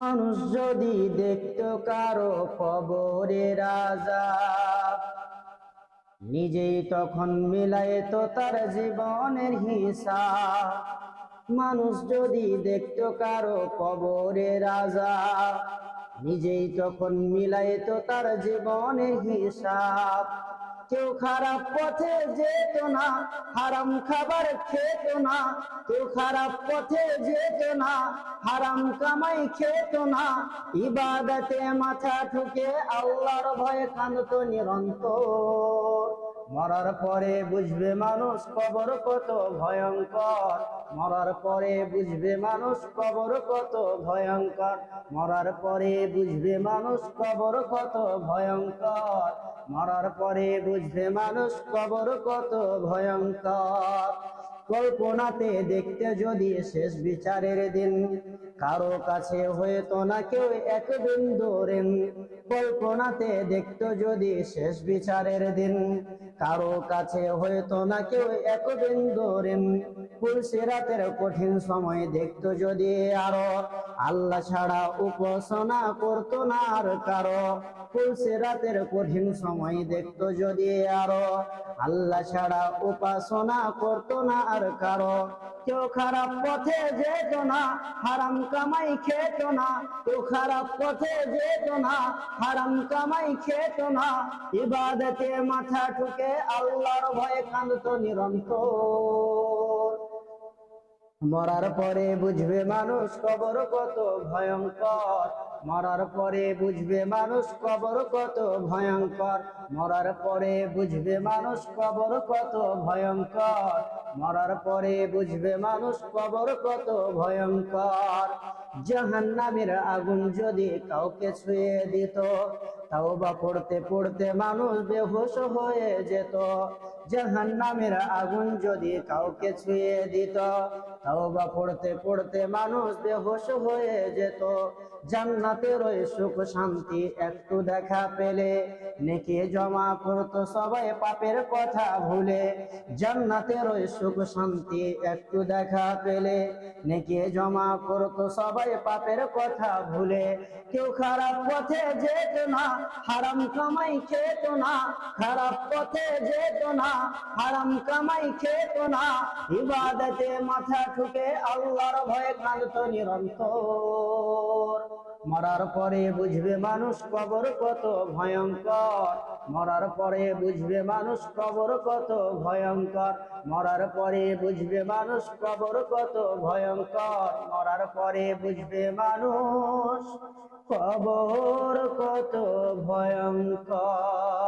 মানুষ যদি দেখতো কারও কবরে রাজা নিজেই তখন মিলায় তো তার জীবনের হিসাব। মানুষ যদি দেখতো কারও কবরে রাজা নিজেই তখন মিলায় তো তার জীবনের হিসাব। কেউ খারাপ পথে যেত না, হারাম খাবার খেত না। কেউ খারাপ পথে যেত না, হারাম কামাই খেত না। ইবাদতে মাথা ঠুকে আল্লাহর ভয়ে কানত নিরন্তর। মরার পরে বুঝবে মানুষ কবর কত ভয়ঙ্কর। মরার পরে বুঝবে মানুষ কবর কত ভয়ঙ্কর। মরার পরে বুঝবে মানুষ কবর কত ভয়ঙ্কর। মরার পরে বুঝবে মানুষ কবর কত ভয়ঙ্কর। কল্পনাতে দেখতে যদি শেষ বিচারের দিন কারও কাছে হয়তো না কেউ এক বিন্দু দৌড়েন, কল্পনাতে দেখতো যদি শেষ বিচারের দিন। কারও কাছে হয়তো না কেউ এক বিন্দু রাতের কঠিন সময় দেখতো যদি আরও। আল্লাহ ছাড়া উপাসনা করতো না আর কারও। রাতের কঠিন সময় দেখতো যদি আরও। আল্লাহ ছাড়া উপাসনা করতো না আর কারও। কেউ খারাপ পথে যেত না, হারাম কামাই খেত না। কেউ খারাপ পথে যেত না, হারাম কামাই খেত না। ইবাদতে মাথা ঠুকে আল্লাহর ভয়ে কাঁদত নিরন্তর। মরার পরে বুঝবে মানুষ কবর কত ভয়ঙ্কর। মরার পরে বুঝবে মানুষ কবর কত ভয়ঙ্কর। মরার পরে বুঝবে মানুষ কবর কত ভয়ঙ্কর। মরার পরে বুঝবে মানুষ কবর কত ভয়ঙ্কর। জাহান্নামের আগুন যদি কাউকে ছুঁয়ে দিত তাও বা পড়তে পড়তে মানুষ বেহুশ হয়ে যেত। জাহান্নামের আগুন যদি কাউকে ছুঁয়ে দিত তাও বা পড়তে পড়তে মানুষ বেহুশ হয়ে যেত। জান্নাতের ওই সুখ শান্তি একটু দেখা পেলে। নেকি জমা করতো সবাই পাপের কথা ভুলে। জান্নাতের ওই সুখ শান্তি একটু দেখা পেলে। নেকি জমা করতো সবাই পাপের কথা ভুলে। কেউ খারাপ পথে যেত না, হারাম কামাই খেত না। খারাপ পথে যেত না, হারাম কামাই খেত না। ইবাদতে মাথা ঠুকে আল্লাহর ভয়ে কাঁদত নিরন্তর। মরার পরে বুঝবে মানুষ কবর কত ভয়ঙ্কর। মরার পরে বুঝবে মানুষ কবর কত ভয়ঙ্কর। মরার পরে বুঝবে মানুষ কবর কত ভয়ঙ্কর। মরার পরে বুঝবে মানুষ কবর কত ভয়ঙ্কর।